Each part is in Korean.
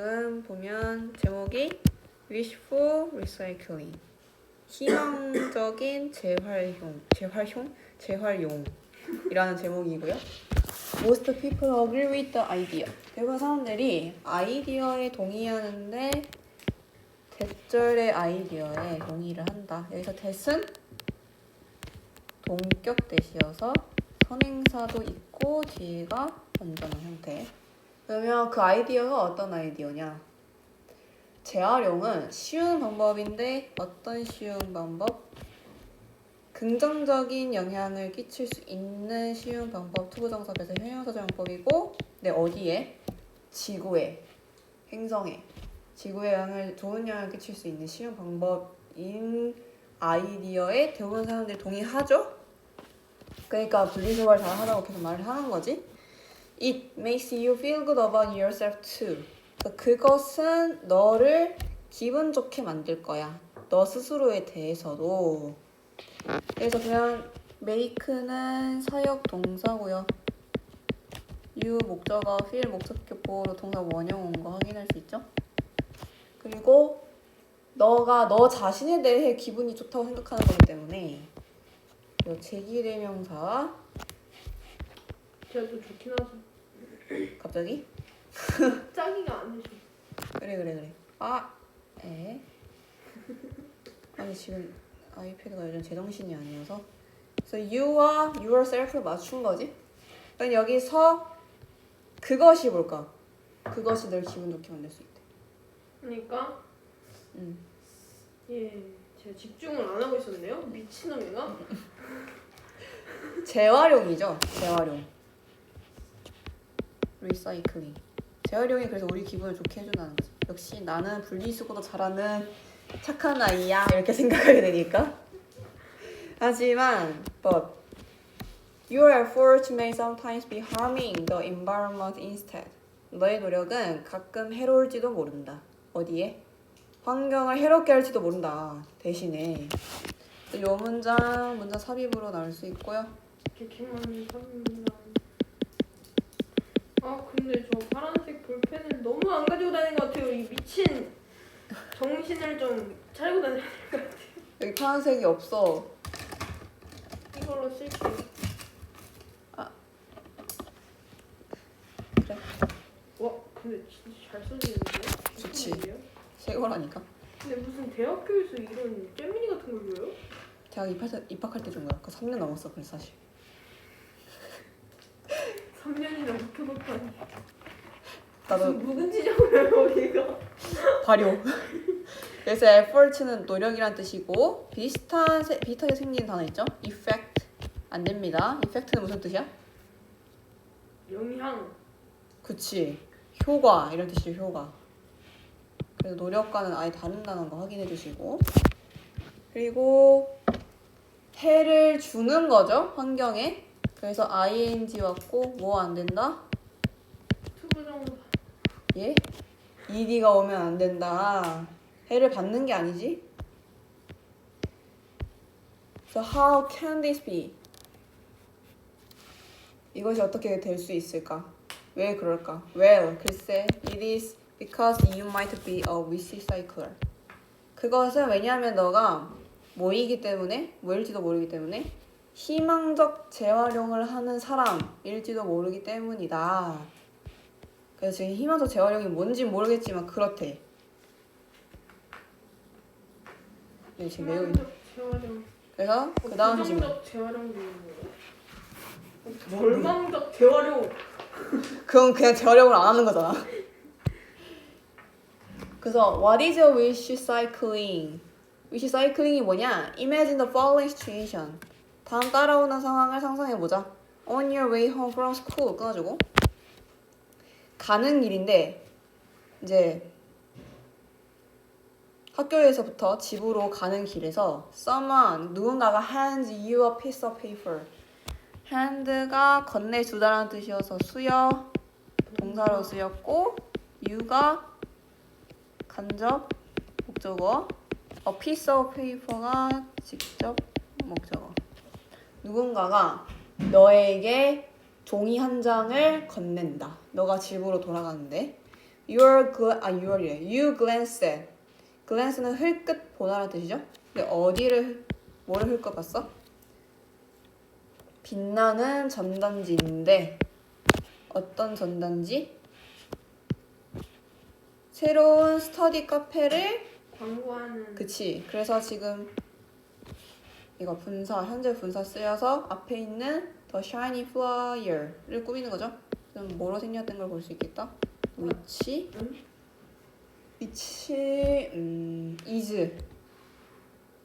지금 보면 제목이 Wishful Recycling 희망적인 재활용 재활용 재활용이라는 제목이고요. Most people agree with the idea. 대부분 사람들이 아이디어에 동의하는데 대절의 아이디어에 동의를 한다. 여기서 대은 동격 대시여서 선행사도 있고 뒤가 완전한 형태. 그러면 그 아이디어가 어떤 아이디어냐? 재활용은 쉬운 방법인데 어떤 쉬운 방법? 긍정적인 영향을 끼칠 수 있는 쉬운 방법 투부정사에서 형용사정법이고 네 어디에? 지구에 행성에 지구에 영향을 좋은 영향을 끼칠 수 있는 쉬운 방법인 아이디어에 대부분 사람들이 동의하죠? 그러니까 분리수거를 잘 하라고 계속 말을 하는 거지. It makes you feel good about yourself too. 그러니까 그것은 너를 기분 좋게 만들 거야. 너 스스로에 대해서도. 그래서 그냥 make는 사역 동사고요. you 목적어, feel 목적격 보호로 동사 원형 온 거 확인할 수 있죠? 그리고 너가 너 자신에 대해 기분이 좋다고 생각하는 거기 때문에 이 제기대명사 또 좋긴 하죠. 갑자기 짜기가 아니죠. 그래 그래 그래 아 에. 아니 지금 아이패드가 요즘 제정신이 아니어서 그래서 you와 yourself를 맞춘 거지 그럼 여기서 그것이 뭘까 그것이 널 기분 좋게 만들 수 있대 그러니까 음. 예, 제가 집중을 안 하고 있었네요. 미친놈이가. 재활용이죠 재활용 리사이클링 재활용이 그래서 우리 기분을 좋게 해준다는 거지. 역시 나는 분리수거도 잘하는 착한 아이야. 이렇게 생각하게 되니까. 하지만 but your effort may sometimes be harming the environment instead. 너의 노력은 가끔 해로울지도 모른다. 어디에? 환경을 해롭게 할지도 모른다. 대신에. 이 문장 문장 삽입으로 나올 수 있고요. 개킹만 삽니다. 아 근데 저 파란색 볼펜을 너무 안 가지고 다니는 것 같아요. 이 미친 정신을 좀 차리고 다녀야 될 것 같아요. 여기 파란색이 없어 이걸로 쓸게요. 그래. 와 근데 진짜 잘 써지는데요? 좋지. 새 거라니까 근데 무슨 대학교에서 이런 잼미니 같은 걸 줘요? 대학 입학할, 입학할 때 준 거야 그 3년 넘었어 그래서 사실 3년이나 묵혀놓다니 나도 무슨 묵은지잖아요 어디가 발효. 그래서 effort는 노력이란 뜻이고 비슷한 세- 비슷하게 생긴 단어 있죠? effect. 안 됩니다. Effect는 무슨 뜻이야? 영향. 그치. 효과. 이런 뜻이죠 효과. 그래서 노력과는 아예 다른다는 거 확인해 주시고. 그리고 해를 주는 거죠 환경에 그래서 ing 왔고 뭐 안 된다? 투부정사 예? ed가 오면 안 된다 해를 받는 게 아니지 So how can this be? 이것이 어떻게 될 수 있을까? 왜 그럴까? Well, 글쎄, it is because you might be a recycler. 그것은 왜냐하면 너가 뭐이기 때문에, 뭐일지도 모르기 때문에 희망적 재활용을 하는 사람일지도 모르기 때문이다. 그래서 지금 희망적 재활용이 뭔지 모르겠지만 그렇대. 네, 지금 매우 희망적 재활용 그래서 그 다음 질문. 부정적 재활용도 있는 거예요? 절망적 재활용 그건 그냥 재활용을 안 하는 거잖아. 그래서 what is a wish cycling? wish cycling이 뭐냐? Imagine the following situation. 다음 따라오는 상황을 상상해 보자. On your way home from school 끊어주고 가는 길인데 이제 학교에서부터 집으로 가는 길에서 someone 누군가가 hands you a piece of paper. hand가 건네주다라는 뜻이어서 수여 동사로 쓰였고 you가 간접 목적어 a piece of paper가 직접 목적어 누군가가 너에게 종이 한 장을 건넨다 너가 집으로 돌아가는데 Your gl 아 your이래. You glance at. glance는 흘끗 보다라는 뜻이죠. 근데 어디를 뭐를 흘끗 봤어? 빛나는 전단지인데 어떤 전단지? 새로운 스터디 카페를 광고하는 그치. 그래서 지금 이거 분사 현재 분사 쓰여서 앞에 있는 the shiny flyer를 꾸미는 거죠. 그럼 뭐로 생략된 걸볼 수 있겠다. 위치, 응? 위치, 음, is.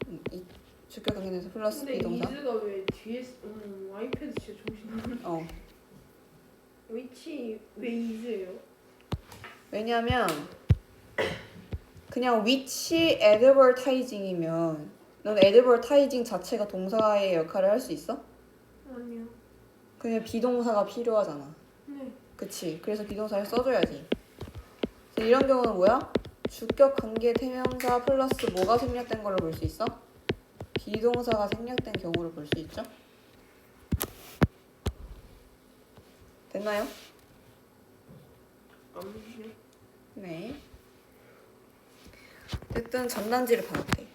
음, 이 주격 관계에서 플러스 근데 비동사. 이즈가 왜 뒤에 쓰- 음, 아이패드 진짜 정신 어. 위치 왜 이즈예요? 왜냐면 그냥 위치 advertising이면 넌 advertising 자체가 동사의 역할을 할 수 있어? 아니요. 그냥 비동사가 필요하잖아. 네. 그치. 그래서 비동사를 써줘야지. 그래서 이런 경우는 뭐야? 주격 관계 대명사 플러스 뭐가 생략된 걸로 볼 수 있어? 비동사가 생략된 경우를 볼 수 있죠? 됐나요? 아니요. 네. 어쨌든 전단지를 받았대.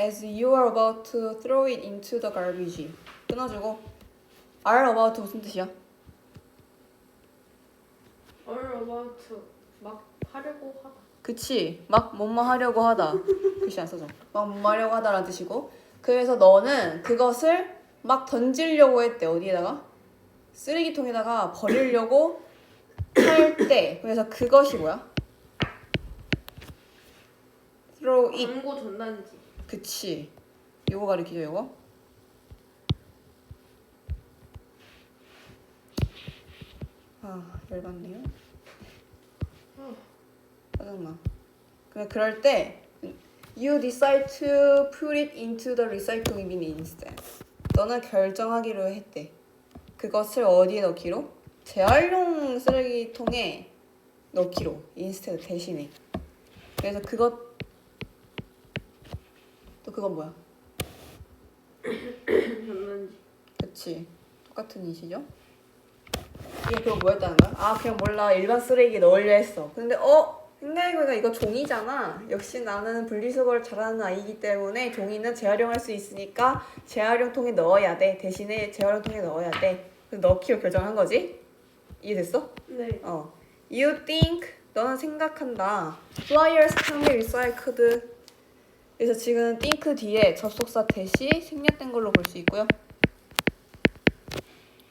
As you are about to throw it into the garbage. 끊어주고. are about 무슨 뜻이야? All about 막 하려고 하다. 그치. 막 뭐뭐 하려고 하다. 글씨 안 써져. 막 뭐뭐 하려고 하다라는 뜻이고. 그래서 너는 그것을 막 던지려고 했대. 어디에다가? 쓰레기통에다가 버리려고 할 때. 그래서 그것이 뭐야? Throw it. 광고 전단지. 그치. 요거 가리키죠 요거? 아 열받네요. 어. 짜증나 그냥 그럴 때 You decide to put it into the recycling bin instead. 너는 결정하기로 했대. 그것을 어디에 넣기로? 재활용 쓰레기통에 넣기로. Instead 대신에. 그래서 그것 또 그건 뭐야? 전단지. 그치 똑같은 이시죠? 이게 그거 뭐였다는 거야? 아 그냥 몰라 일반 쓰레기에 넣으려 했어 근데 어? 생각해보니까 이거 종이잖아 역시 나는 분리수거를 잘하는 아이기 때문에 종이는 재활용할 수 있으니까 재활용통에 넣어야 돼 대신에 재활용통에 넣어야 돼 그래서 넣기로 결정한 거지? 이해됐어? 네. 어 You think 너는 생각한다 Flyers can be recycled 그래서 지금 think 뒤에 접속사 대시 생략된 걸로 볼 수 있고요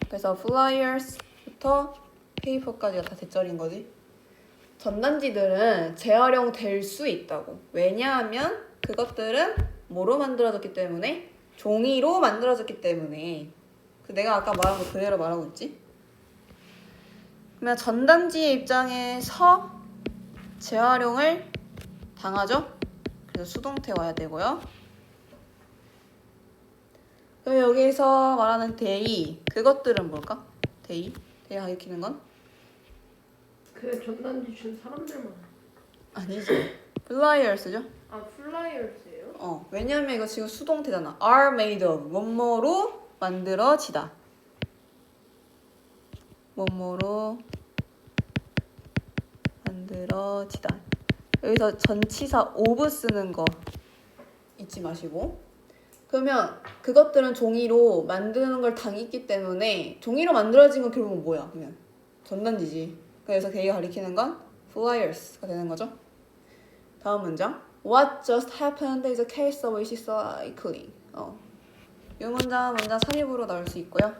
그래서 flyers부터 페이퍼까지가 다 대절인 거지. 전단지들은 재활용 될 수 있다고. 왜냐하면 그것들은 뭐로 만들어졌기 때문에 종이로 만들어졌기 때문에. 그 내가 아까 말한 거 그대로 말하고 있지. 그러면 전단지의 입장에서 재활용을 당하죠. 그래서 수동태 와야 되고요. 그럼 여기서 말하는 데이 그것들은 뭘까? 데이? 데이 가리키는 건? 그 전단지 준 사람들만. 아니지 플라이어스죠? 아 플라이어스예요? 어 왜냐면 이거 지금 수동태잖아 are made of 뭐뭐로 만들어지다 뭐뭐로 만들어지다 여기서 전치사 of 쓰는 거 잊지 마시고. 그러면 그것들은 종이로 만드는 걸 당했기 때문에 종이로 만들어진 건 결국은 뭐야 그냥 전단지지. 그래서 걔가 가리키는 건 flyers가 되는 거죠. 다음 문장. What just happened is a case of recycling 어. 이 문장 문장 사립으로 나올 수 있고요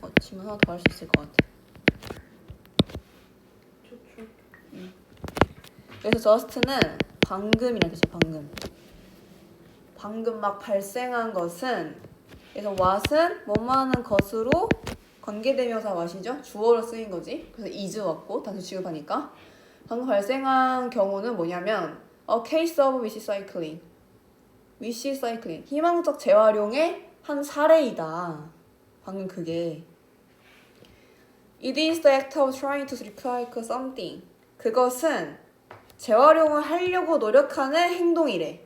어, 질문 하나 더 할 수 있을 것 같아. 좋죠. 그래서 just는 방금이라는 뜻이야 방금. 방금 막 발생한 것은 그래서 what은 뭐뭐 하는 것으로 관계대명사 what이죠? 주어로 쓰인 거지. 그래서 is 왔고 단수 취급하니까. 방금 발생한 경우는 뭐냐면 a case of recycling recycling 희망적 재활용의 한 사례이다. 방금 그게 It is the act of trying to recycle something 그것은 재활용을 하려고 노력하는 행동이래.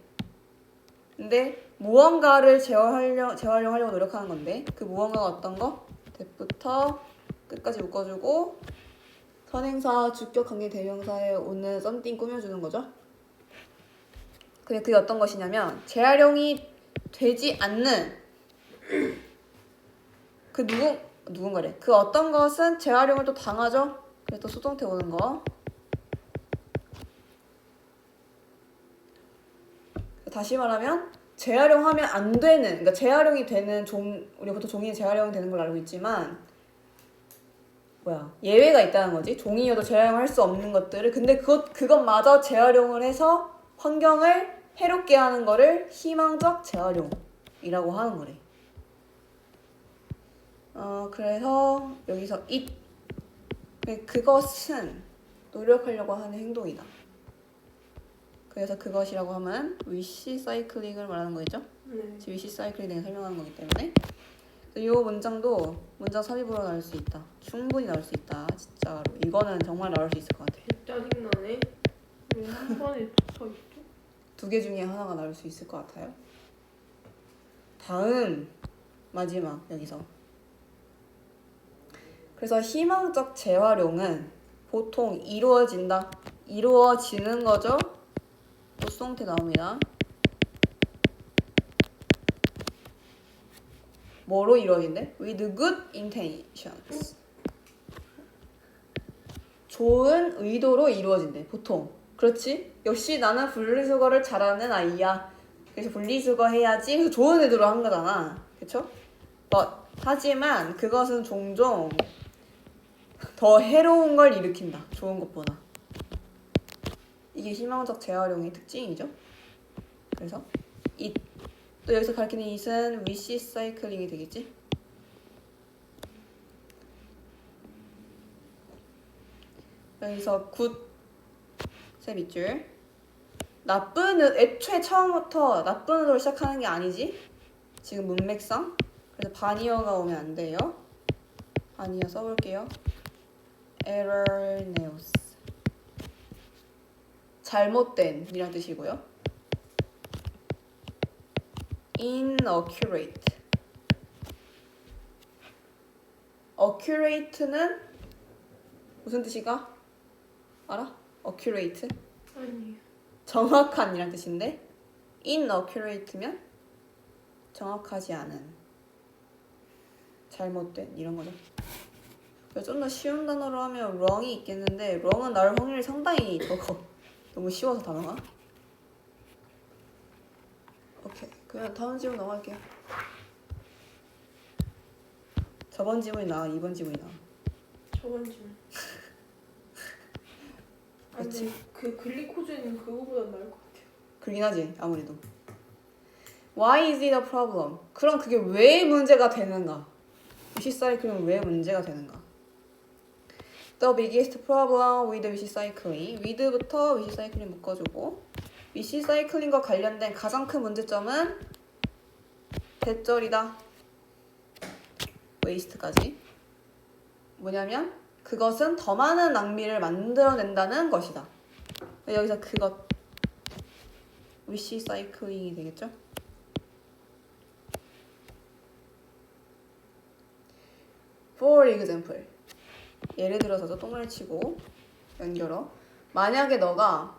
근데 무언가를 재활용, 재활용하려고 노력하는 건데 그 무언가가 어떤 거? 대부터 끝까지 묶어주고 선행사, 주격, 관계, 대명사에 오는 썸띵 꾸며주는 거죠. 근데 그게 어떤 것이냐면 재활용이 되지 않는 그 누군 누군가래. 그 어떤 것은 재활용을 또 당하죠. 그래서 또 수동태 오는 거. 다시 말하면 재활용하면 안 되는 그러니까 재활용이 되는 종 우리 보통 종이 재활용 되는 걸 알고 있지만 뭐야 예외가 있다는 거지 종이여도 재활용할 수 없는 것들을 근데 그것 그것마저 재활용을 해서 환경을 해롭게 하는 거를 희망적 재활용이라고 하는 거래. 어 그래서 여기서 it 그것은 노력하려고 하는 행동이다. 그래서 그것이라고 하면 위시 사이클링을 말하는 거겠죠? 네. 지금 위시 사이클링 내가 설명하는 거기 때문에 이 문장도 문장 삽입으로 나올 수 있다. 충분히 나올 수 있다. 진짜로 이거는 정말 나올 수 있을 것 같아. 짜증나네. 왜 한 번에 붙어 있죠? 두 개 중에 하나가 나올 수 있을 것 같아요. 다음 마지막 여기서 그래서 희망적 재활용은 보통 이루어진다. 이루어지는 거죠. 또 수동태 나옵니다. 뭐로 이루어진대? With good intentions. 좋은 의도로 이루어진대. 보통. 그렇지? 역시 나는 분리수거를 잘하는 아이야. 그래서 분리수거 해야지. 그래서 좋은 의도로 한 거잖아. 그쵸? But, 하지만 그것은 종종 더 해로운 걸 일으킨다. 좋은 것보다. 이게 희망적 재활용의 특징이죠. 그래서 이 또 여기서 가리키는 it은 위시 사이클링이 되겠지? 여기서 굿세 밑줄 나쁜 의- 애초에 처음부터 나쁜 의도로 시작하는 게 아니지 지금 문맥상 그래서 반이어가 오면 안 돼요 반이어 써볼게요 erroneous 잘못된 이란 뜻이고요 inaccurate accurate는 무슨 뜻이가? 알아? accurate? 아니에요. 정확한 이란 뜻인데 inaccurate면 정확하지 않은 잘못된 이런 거죠. 좀 더 쉬운 단어로 하면 wrong이 있겠는데 wrong은 나올 확률이 상당히 적어. 너무 쉬워서 단어가. 오케이. 그럼 다음 질문 넘어갈게요. 저번 지문이 나와, 이번 지문이 나와. 저번 질문. 아, 그치. 근데 그 글리코젠은 그거보다 나을 것 같아요. 그러긴 하지 아무래도 Why is it a problem? 그럼 그게 왜 문제가 되는가? 위시 사이클은 왜 문제가 되는가? The biggest problem with 위시 사이클링 with부터 위시 사이클링 묶어주고 위시 사이클링과 관련된 가장 큰 문제점은 대절이다. waste까지. 뭐냐면 그것은 더 많은 낭비를 만들어낸다는 것이다. 여기서 그것 위시 사이클링이 되겠죠? For example, 예를 들어서 동그라미 치고 연결어. 만약에 너가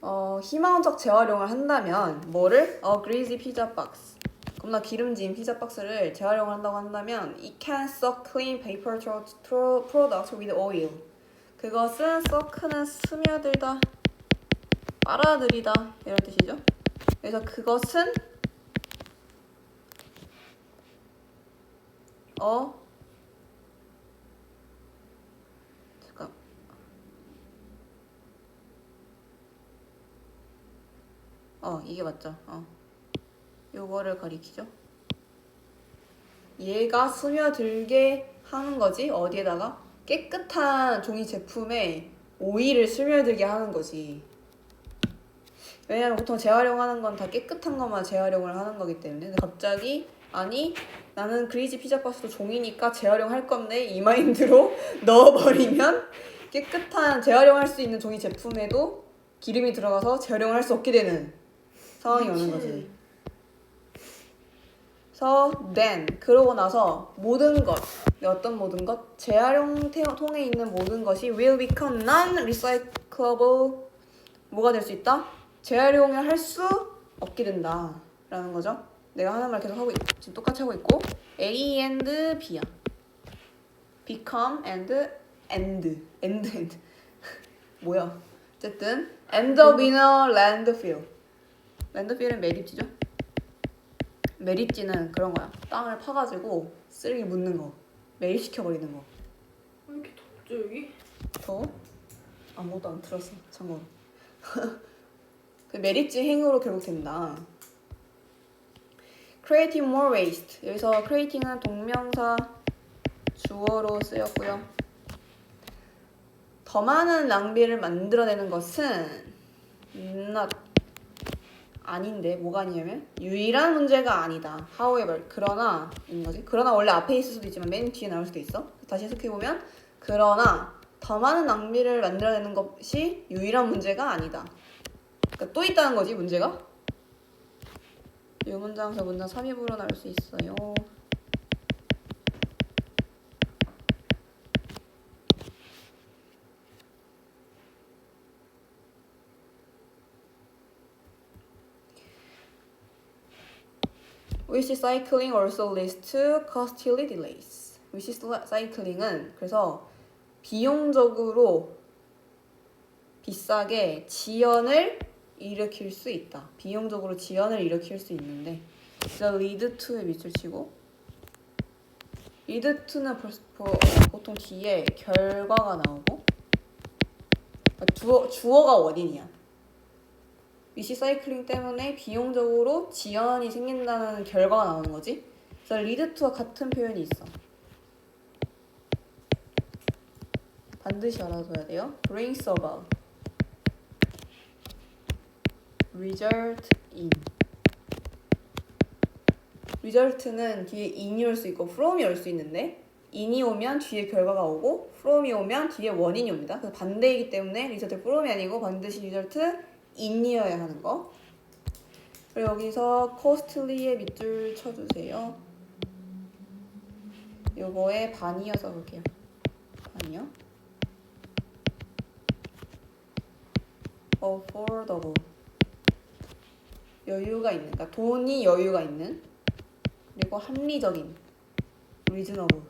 어, 희망적 재활용을 한다면 뭐를? A greasy pizza box. 겁나 기름진 피자 박스를 재활용을 한다고 한다면 It can suck clean paper products with oil. 그것은 suck는 스며들다, 빨아들이다 이런 뜻이죠. 그래서 그것은 어 어 이게 맞죠? 어 요거를 가리키죠. 얘가 스며들게 하는 거지 어디에다가 깨끗한 종이 제품에 오일을 스며들게 하는 거지. 왜냐면 보통 재활용하는 건 다 깨끗한 것만 재활용을 하는 거기 때문에 갑자기 아니 나는 그리지 피자 박스도 종이니까 재활용할 건데 이 마인드로 넣어버리면 깨끗한 재활용할 수 있는 종이 제품에도 기름이 들어가서 재활용을 할 수 없게 되는 상황이 오는 거지. 그래서 then 그러고 나서 모든 것 네, 어떤 모든 것 재활용 태- 통에 있는 모든 것이 will become non-recyclable 뭐가 될 수 있다? 재활용을 할 수 없게 된다라는 거죠. 내가 하는 말 계속 하고 있, 지금 똑같이 하고 있고 A and B야. become and end end end 뭐야? 어쨌든 end up in a landfill. Landfill은 매립지죠? 매립지는 그런 거야. 땅을 파가지고 쓰레기 묻는 거, 매립시켜 버리는 거. 왜 이렇게 덥죠 여기? 더 아무것도 안 틀었어. 참고로. 그 매립지 행위로 결국 된다. creating more waste. 여기서 creating은 동명사 주어로 쓰였고요. 더 많은 낭비를 만들어내는 것은 not 아닌데 뭐가 아니냐면 유일한 문제가 아니다. However 그러나 인 거지. 그러나 원래 앞에 있을 수도 있지만 맨 뒤에 나올 수도 있어. 다시 해석해 보면 그러나 더 많은 낭비를 만들어내는 것이 유일한 문제가 아니다. 그러니까 또 있다는 거지 문제가. 이 문장에서 문장 삽입으로 나올 수 있어요. Which cycling also leads to costly delays. Which cycling은 그래서 비용적으로 비싸게 지연을 일으킬 수 있다. 비용적으로 지연을 일으킬 수 있는데 the lead to의 밑줄 치고 lead to는 보통 뒤에 결과가 나오고 그러니까 주어, 주어가 원인이야. 위시 사이클링 때문에 비용적으로 지연이 생긴다는 결과가 나오는 거지. 그래서 lead to와 같은 표현이 있어. 반드시 알아둬야 돼요. brings about result in result는 뒤에 in이 올 수 있고 from이 올 수 있는데 in이 오면 뒤에 결과가 오고 from이 오면 뒤에 원인이 옵니다. 그래서 반대이기 때문에 result from이 아니고 반드시 result in이어야 하는 거. 그리고 여기서 costly의 밑줄 쳐주세요. 요거의 반이어서 볼게요. 반이요. affordable 여유가 있는 그러니까 돈이 여유가 있는 그리고 합리적인 reasonable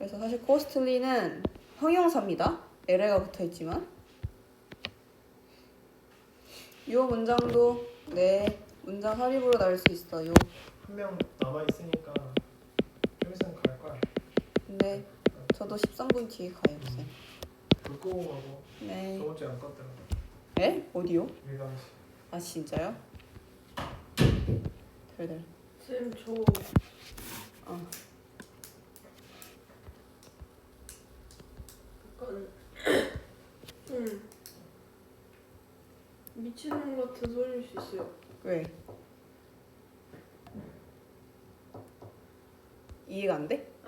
그래서 사실 costly는 형용사입니다 LA가 붙어 있지만 이 문장도 네 문장 삽입으로 나올 수 있어요 한 명 남아 있으니까 좀 있으면 갈 거야. 네 저도 13분 뒤에 가요 쌤. 불 끄고 가고 네 저번 주에 안 껐더라. 에? 어디요? 일감시. 아 진짜요? 덜덜 쌤저 어. 약간 좀 미치는 것 같은 소리일 수 있어요. 왜? 이해가 안 돼?